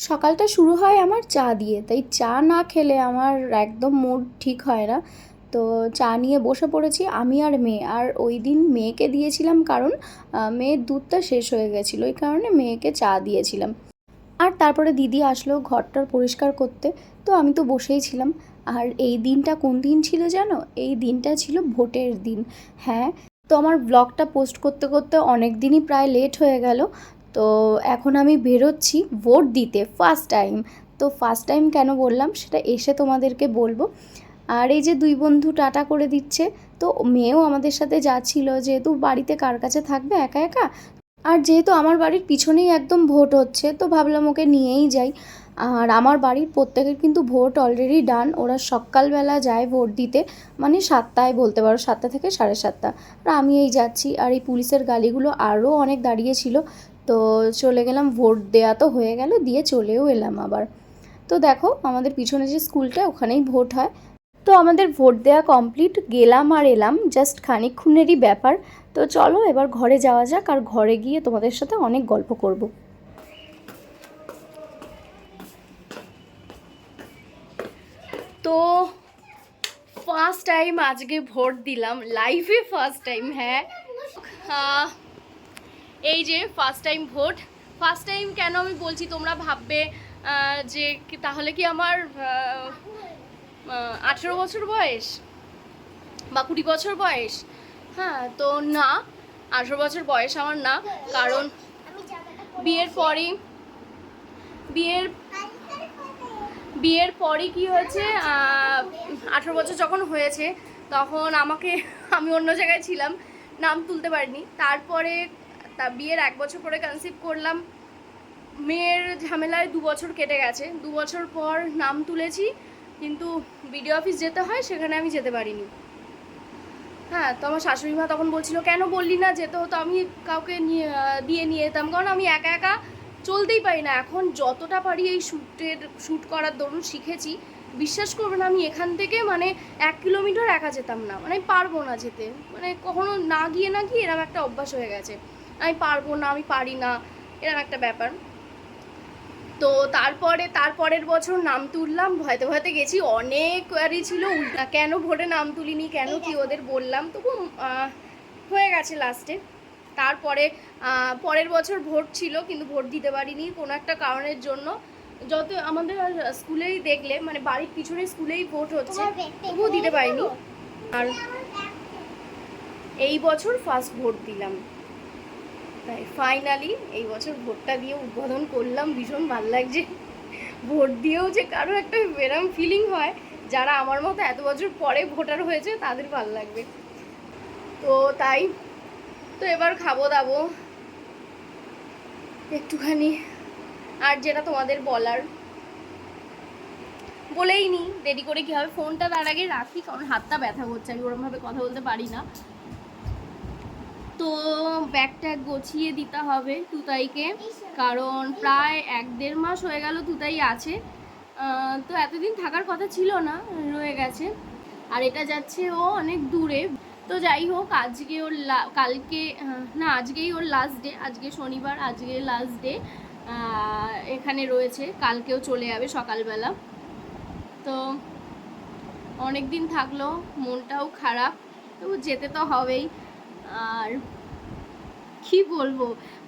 সকালটা শুরু হয় আমার চা দিয়ে, তাই চা না খেলে আমার একদম মুড ঠিক হয় না। তো চা নিয়ে বসে পড়েছি আমি আর মেয়ে, আর ওই দিন মেয়েকে দিয়েছিলাম কারণ মেয়ের দুধটা শেষ হয়ে গেছিল, ওই কারণে মেয়েকে চা দিয়েছিলাম। আর তারপরে দিদি আসলো ঘরটার পরিষ্কার করতে, তো আমি তো বসেই ছিলাম। আর এই দিনটা কোন দিন ছিল জানো? এই দিনটা ছিল ভোটের দিন। হ্যাঁ তো আমার ব্লগটা পোস্ট করতে করতে অনেক দিনই প্রায় লেট হয়ে গেল। তো এখন আমি বেরোচ্ছি ভোট দিতে ফার্স্ট টাইম তো ফার্স্ট টাইম কেন বললাম? সেটা এসে তোমাদেরকে বলব। আর এই যে দুই বন্ধু টাটা করে দিচ্ছে, তো মেয়েও আমাদের সাথে যাচ্ছিল যেহেতু বাড়িতে কার কাছে থাকবে? একা একা? আর যেহেতু আমার বাড়ির পিছনেই একদম ভোট হচ্ছে, তো ভাবলাম ওকে নিয়েই যাই। আর আমার বাড়ির প্রত্যেকের কিন্তু ভোট অলরেডি ডান ওরা সকালবেলা যায় ভোট দিতে মানে সাতটায় বলতে পারো, সাতটা থেকে সাড়ে সাতটা। আর আমি এই যাচ্ছি। আর এই পুলিশের গাড়িগুলো আরও অনেক দাঁড়িয়ে ছিল। তো চলে গেলাম, ভোট দেয়া তো হয়ে গেল, দিয়ে চলেও এলাম আবার। তো দেখো, আমাদের পিছনে যে স্কুলটা, ওখানেই ভোট হয়। তো আমাদের ভোট দেওয়া কমপ্লিট, গেলাম আর এলাম, জাস্ট খানিকক্ষণেরই ব্যাপার। তো চলো, এবার ঘরে যাওয়া যাক, আর ঘরে গিয়ে তোমাদের সাথে অনেক গল্প করব। তো ফার্স্ট টাইম আজকে ভোট দিলাম লাইফে ফার্স্ট টাইম হ্যাঁ। এই যে first time vote first time কেন আমি বলছি তোমরা ভাববে যে তাহলে কি আমার আঠেরো বছর বয়স বা কুড়ি বছর বয়স? হ্যাঁ তো না, আঠেরো বছর বয়স আমার না, কারণ বিয়ের পরই, বিয়ের বিয়ের পরই কি হয়েছে আঠেরো বছর যখন হয়েছে, তখন আমাকে, আমি অন্য জায়গায় ছিলাম, নাম তুলতে পারিনি। তারপরে তা বিয়ের এক বছর পরে কনসিভ করলাম। মেয়ের ঝামেলায় দু বছর কেটে গেছে। দু বছর পর নাম তুলেছি, কিন্তু বিডিও অফিস যেতে হয়, সেখানে আমি যেতে পারিনি। হ্যাঁ তো আমার শাশুড়ি মা তখন বলছিল, কেন বললি না যেতে হতো? আমি কাউকে নিয়ে দিয়ে নিয়ে যেতাম। কারণ আমি একা একা চলতেই পারি না। এখন যতটা পারি এই শ্যুটের, শ্যুট করার দরুন শিখেছি। বিশ্বাস করবে না আমি এখান থেকে মানে এক কিলোমিটার একা যেতাম না। মানে পারব না যেতে। মানে কখনো না গিয়ে না গিয়ে এরকম একটা অভ্যাস হয়ে গেছে। আমি পারব না আমি পারি না এরকম একটা ব্যাপার। তো তারপরে তারপরের বছর নাম তুললাম ভয়তে ভয়তে গেছি অনেক কোয়ারি ছিল উল্টা কেন ভোটে নাম তুলিনি কেন কি ওদের বললাম তবু হয়ে গেছে লাস্টে তারপরে পরের বছর ভোট ছিল কিন্তু ভোট দিতে পারিনি কোনো একটা কারণের জন্য। যত আমাদের স্কুলেই দেখলে মানে বাড়ির পিছনে স্কুলেই ভোট হচ্ছে তবুও দিতে পারিনি। আর এই বছর ফার্স্ট ভোট দিলাম। তাই ফাইনালি এই বছর ভোটটা দিয়ে উদ্বোধন করলাম। ভীষণ ভালো লাগছে। ভোট দিয়েও যে কারও একটা এরম ফিলিং হয়, যারা আমার মতো এত বছর পরে ভোটার হয়েছে, তাদের ভালো লাগবে। তো তাই, তো এবার খাব দাবো। একটুখানি। আর যেটা তোমাদের বলার। বলেই নি, দেরি করে কি হবে? ফোনটা তার আগে রাখি, কারণ হাতটা ব্যথা করছে, আমি ওরমভাবে কথা বলতে পারি না। তো ব্যাগ ট্যাগ গোছিয়ে দিতে হবে তুতাইকে, কারণ প্রায় এক দেড় মাস হয়ে গেল তুতাই আছে। তো এতদিন থাকার কথা ছিল না, রয়ে গেছে। আর এটা যাচ্ছে ও অনেক দূরে। তো যাই হোক, আজকে ওর কালকে না, আজকেই ওর লাস্ট ডে আজকে শনিবার আজকে লাস্ট ডে এখানে রয়েছে, কালকেও চলে যাবে সকালবেলা। তো অনেক দিন থাকল, মনটাও খারাপ, তবু যেতে তো হবেই। আর কি বলব?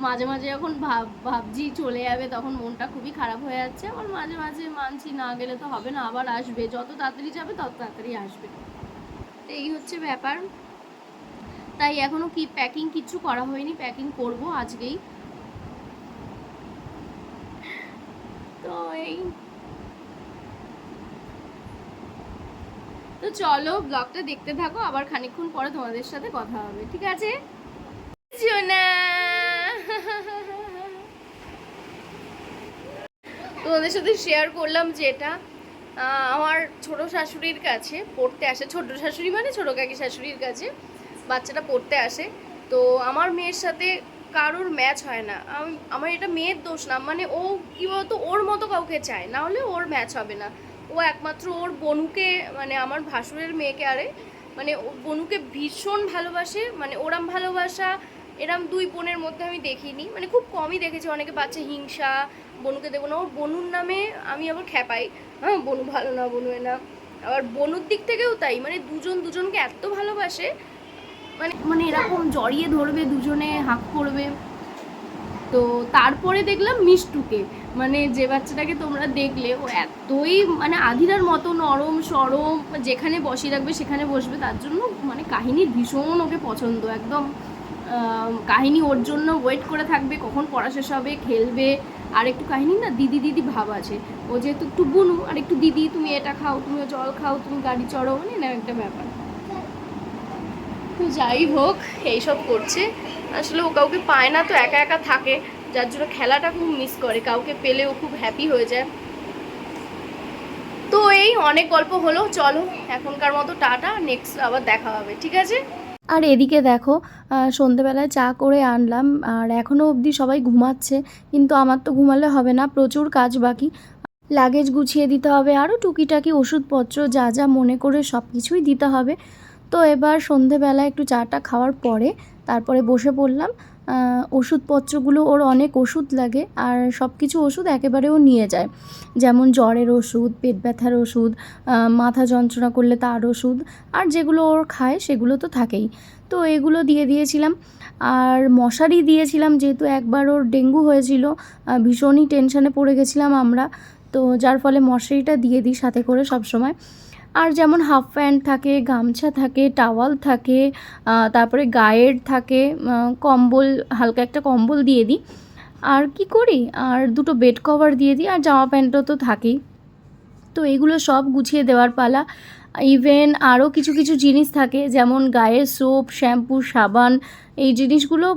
মাঝে মাঝে যখন ভাব, ভাবছি চলে যাবে তখন মনটা খুবই খারাপ হয়ে যাচ্ছে। আবার মাঝে মাঝে মানছি না গেলে তো হবে না, আবার আসবে। যত তাড়াতাড়ি যাবে তত তাড়াতাড়ি আসবে। তো এই হচ্ছে ব্যাপার। তাই এখনও কি প্যাকিং কিছু করা হয়নি প্যাকিং করব আজকেই। তো এই। তো চলো ব্লগটা দেখতে থাকো, আবার খানিকক্ষণ পরে তোমাদের সাথে কথা হবে, ঠিক আছে? তোমাদের সাথে শেয়ার করলাম যেটা আহ, আমার ছোট শাশুড়ির কাছে পড়তে আসে। ছোট শাশুড়ি মানে ছোট কাকি শাশুড়ির কাছে বাচ্চাটা পড়তে আসে। তো আমার মেয়ের সাথে কারোর ম্যাচ হয় না। আম- আমার এটা মেয়ের দোষ না। মানে ও কি বলতো ওর মতো কাউকে চায়। না হলে ওর ম্যাচ হবে না। ও একমাত্র ওর বনুকে মানে আমার ভাসুরের মেয়েকে আরে মানে বনুকে ভীষণ ভালোবাসে। মানে ওরম ভালোবাসা এরম দুই বোনের মধ্যে আমি দেখিনি। মানে খুব কমই দেখেছি। অনেকে বাচ্চা হিংসা, বনুকে দেবো না। ওর বনুর নামে আমি আবার খ্যাপাই। হ্যাঁ বনু ভালো না, বনু না। আবার বনুর দিক থেকেও তাই। মানে দুজন দুজনকে এত ভালোবাসে। মানে মানে এরকম জড়িয়ে ধরবে, দুজনে হাঁক করবে। তো তারপরে দেখলাম মিষ্টুকে। মানে যে বাচ্চাটাকে তোমরা দেখলে, ও এতই মানে আধিরার মতো নরম, সরম, যেখানে বসিয়ে রাখবে, সেখানে বসবে। তার জন্য মানে কাহিনী ভীষণ ওকে পছন্দ, একদম। কাহিনী ওর জন্য ওয়েট করে থাকবে, কখন পড়া শেষ হবে, খেলবে, আর একটু কাহিনী না দিদি দিদি ভাব আছে। ও যেহেতু একটু বুনু, আর একটু দিদি, তুমি এটা খাও তুমি জল খাও, তুমি গাড়ি চড়ো মানে না একটা ব্যাপার। তো যাই হোক, এইসব করছে। আসলে ও কাউকে পায় না, তো একা একা থাকে। যার জন্য খেলাটা খুব মিস করে, কাউকে পেলে ও খুব হ্যাপি হয়ে যায়। তো এই অনেক গল্প হলো, চলো এখনকার মতো টাটা নেক্সট আবার দেখা হবে, ঠিক আছে? আর এদিকে দেখো সন্ধেবেলায় চা করে আনলাম, আর এখনও অবধি সবাই ঘুমাচ্ছে, কিন্তু আমার তো ঘুমালে হবে না, প্রচুর কাজ বাকি। লাগেজ গুছিয়ে দিতে হবে আরও টুকিটাকি ওষুধপত্র, যা যা মনে করে সব কিছুই দিতে হবে। তো এবার সন্ধেবেলা একটু চাটা খাওয়ার পরে, তারপরে বসে পড়লাম। ওষুধপত্রগুলো ওর অনেক ওষুধ লাগে আর সব কিছু ওষুধ একেবারেও নিয়ে যায়। যেমন জ্বরের ওষুধ, পেট ব্যথার ওষুধ মাথা যন্ত্রণা করলে তার ওষুধ আর যেগুলো ওর খায় সেগুলো তো থাকেই। তো এগুলো দিয়ে দিয়েছিলাম আর মশারি দিয়েছিলাম যেহেতু একবার ওর ডেঙ্গু হয়েছিল ভীষণই টেনশানে পড়ে গেছিলাম আমরা। তো যার ফলে মশারিটা দিয়ে দিই সাথে করে সব সময় আর যেমন হাফ প্যান্ট থাকে, গামছা থাকে, টাওয়াল থাকে তারপরে গায়ের থাকে কম্বল, হালকা একটা কম্বল দিয়ে দিই। আর কি করি? আর দুটো বেড কভার দিয়ে দিই, আর জামা প্যান্টও তো থাকেই। তো এগুলো সব গুছিয়ে দেওয়ার পালা। ইভেন আরও কিছু কিছু জিনিস থাকে, যেমন গায়ের সোপ শ্যাম্পু সাবান, এই জিনিসগুলো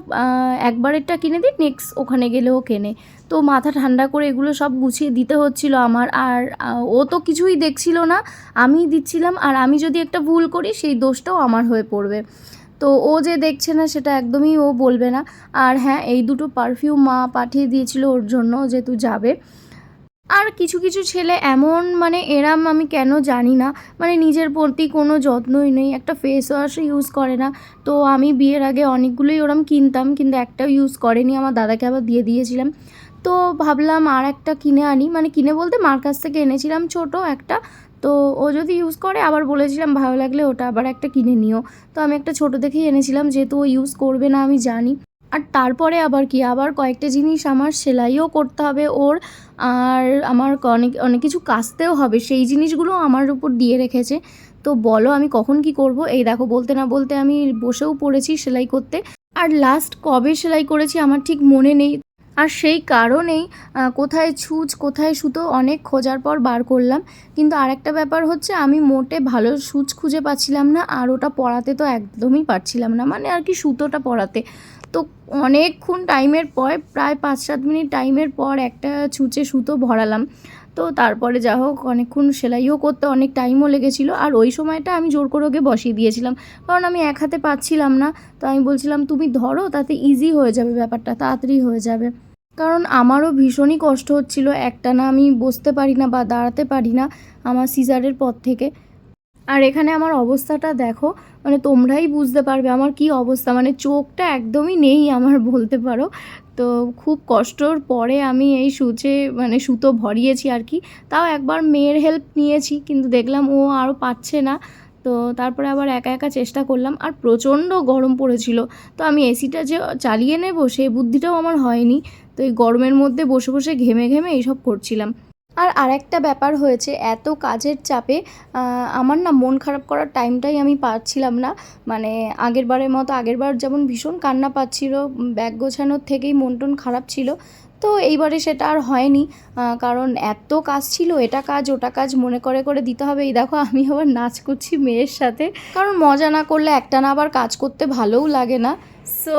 একবারেরটা কিনে দিই নেক্সট ওখানে গেলেও কেনে। তো মাথা ঠান্ডা করে এগুলো সব গুছিয়ে দিতে হচ্ছিল আমার, আর ও তো কিছুই দেখছিল না, আমিই দিচ্ছিলাম, আর আমি যদি একটা ভুল করি, সেই দোষটাও আমার হয়ে পড়বে। তো ও যে দেখছে না, সেটা একদমই ও বলবে না। আর হ্যাঁ এই দুটো পারফিউম মা পাঠিয়ে দিয়েছিল ওর জন্য যেহেতু যাবে। আর কিছু কিছু ছেলে এমন মানে এরাম আমি কেন জানি না। মানে নিজের প্রতি কোনো যত্নই নেই, একটা ফেস ওয়াশ ইউজ করে না। তো আমি বিয়ের আগে অনেকগুলোই ওরম কিনতাম, কিন্তু একটাও ইউজ করেনি। আমার দাদাকে আবার দিয়ে দিয়েছিলাম। তো ভাবলাম আর একটা কিনে আনি। মানে কিনে বলতে মার কাছ থেকে এনেছিলাম ছোট একটা। তো ও যদি ইউজ করে, আবার বলেছিলাম ভালো লাগলে ওটা আবার একটা কিনে নিও। তো আমি একটা ছোট দেখেই এনেছিলাম, যেহেতু ও ইউজ করবে না, আমি জানি। আর তারপরে আবার কি? আবার কয়েকটা জিনিস আমার সেলাইও করতে হবে ওর, আর আমার অনেক অনেক কিছু কাচতেও হবে। সেই জিনিসগুলো আমার উপর দিয়ে রেখেছে। তো বলো আমি কখন কি করব? এই দেখো, বলতে না বলতে আমি বসেও পড়েছি সেলাই করতে। আর লাস্ট কবে সেলাই করেছি আমার ঠিক মনে নেই। আর সেই কারণেই কোথায় ছুঁচ, কোথায় সুতো অনেক খোঁজার পর বার করলাম। কিন্তু আরেকটা ব্যাপার হচ্ছে আমি মোটে ভালো সূচ খুঁজে পাচ্ছিলাম না, আর ওটা পড়াতে তো একদমই পারছিলাম না। মানে আর কি সুতোটা পড়াতে তো অনেকক্ষণ টাইমের পর, প্রায় পাঁচ সাত মিনিট টাইমের পর একটা ছুঁচে সুতো ভরালাম। তো তারপরে যা হোক, অনেকক্ষণ সেলাইও করতে অনেক টাইমও লেগেছিলো। আর ওই সময়টা আমি জোর করে ওকে বসিয়ে দিয়েছিলাম। কারণ আমি এক হাতে পাচ্ছিলাম না। তো আমি বলছিলাম, তুমি ধরো, তাতে ইজি হয়ে যাবে ব্যাপারটা, তাড়াতাড়ি হয়ে যাবে। কারণ আমারও ভীষণই কষ্ট হচ্ছিল। একটা না আমি বসতে পারি না বা দাঁড়াতে পারি না আমার সিজারের পর থেকে। আর এখানে আমার অবস্থাটা দেখো মানে তোমরাই বুঝতে পারবে আমার কি অবস্থা মানে চোখটা একদমই নেই আমার বলতে পারো। তো খুব কষ্টর পরে আমি এই সুচে মানে সুতো ভরিয়েছি আর কি। তাও একবার মেয়ের হেল্প নিয়েছি, কিন্তু দেখলাম ও আরও পাচ্ছে না। তো তারপরে আবার একা একা চেষ্টা করলাম, আর প্রচণ্ড গরম পড়েছিল। তো আমি এসিটা যে চালিয়ে নেব, সেই বুদ্ধিটাও আমার হয়নি। তো এই গরমের মধ্যে বসে বসে ঘেমে ঘেমে এইসব করছিলাম। আর আরেকটা ব্যাপার হয়েছে, এত কাজের চাপে আমার না মন খারাপ করার টাইমটাই আমি পাচ্ছিলাম না। মানে আগের বারের মতো, আগের বার যেমন ভীষণ কান্না পাচ্ছিল, ব্যাগ গোছানোর থেকেই মন টন খারাপ ছিল। তো এইবারে সেটা আর হয়নি কারণ এত কাজ ছিল, এটা কাজ, ওটা কাজ, মনে করে করে দিতে হবে। এই দেখো, আমি আবার নাচ করছি মেয়ের সাথে। কারণ মজা না করলে একটা না আবার কাজ করতে ভালোও লাগে না। সো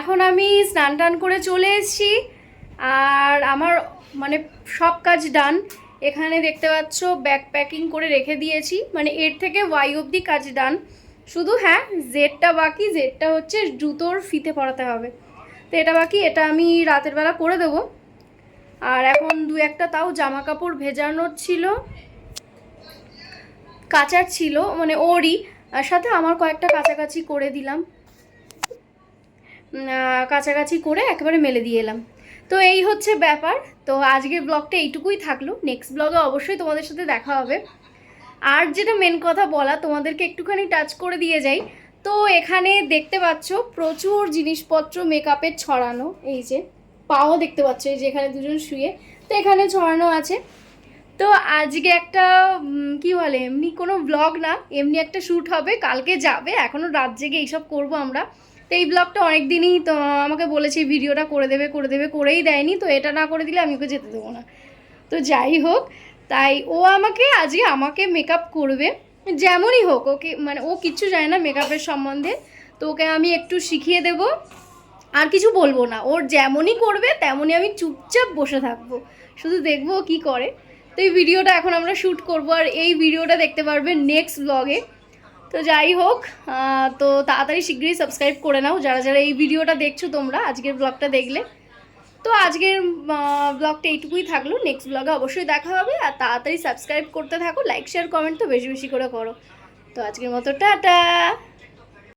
এখন আমি স্নান টান করে চলে এসেছি, আর আমার মানে সব কাজ ডান এখানে দেখতে পাচ্ছ ব্যাগ প্যাকিং করে রেখে দিয়েছি। মানে এর থেকে ওয়াই অবধি কাজ ডান শুধু হ্যাঁ জেডটা বাকি জেডটা হচ্ছে জুতোর ফিতে পরাতে হবে। তো এটা বাকি, এটা আমি রাতের বেলা করে দেবো। আর এখন দু একটা তাও জামা কাপড় ভেজানোর ছিল, কাচার ছিল মানে ওরই। আর সাথে আমার কয়েকটা কাছাকাছি করে দিলাম। কাছাকাছি করে একেবারে মেলে দিয়ে এলাম। তো এই হচ্ছে ব্যাপার। তো আজকের ব্লগটা এইটুকুই থাকল। নেক্সট ব্লগে অবশ্যই তোমাদের সাথে দেখা হবে। আর যেটা মেন কথা বলা, তোমাদেরকে একটুখানি টাচ করে দিয়ে যাই। তো এখানে দেখতে পাচ্ছ প্রচুর জিনিসপত্র মেকআপের ছড়ানো। এই যে, পাও দেখতে পাচ্ছ, এই যে এখানে দুজন শুয়ে। তো এখানে ছড়ানো আছে। তো আজকে একটা কি বলে, এমনি কোনো ব্লগ না। এমনি একটা শ্যুট হবে, কালকে যাবে। এখনও রাত জেগে এইসব করব আমরা। তো এই ব্লগটা অনেক দিনই তো আমাকে বলেছে, ভিডিওটা করে দেবে করে দেবে, করেই দেয়নি, তো এটা না করে দিলে আমি ওকে যেতে দেবো না। তো যাই হোক, তাই ও আমাকে, আজকে আমাকে মেকআপ করবে, যেমনই হোক, ওকে মানে ও কিচ্ছু জানে না মেকআপের সম্বন্ধে, তো ওকে আমি একটু শিখিয়ে দেব। আর কিছু বলব না, ওর যেমনই করবে, তেমনই আমি চুপচাপ বসে থাকব। শুধু দেখব কী করে। তো এই ভিডিওটা এখন আমরা শ্যুট করব, আর এই ভিডিওটা দেখতে পারবে নেক্সট ব্লগে তো যাই হোক তো তাড়াতাড়ি শীঘ্রই সাবস্ক্রাইব করে নাও। যারা যারা এই ভিডিওটা দেখছ তোমরা, আজকের ব্লগটা দেখলে। তো আজকের ব্লগটা এইটুকুই থাকল। নেক্সট ব্লগে অবশ্যই দেখা হবে। আর তাড়াতাড়ি সাবস্ক্রাইব করতে থাকো। লাইক শেয়ার কমেন্ট তো বেশি বেশি করে করো। তো আজকের মতো, টাটা!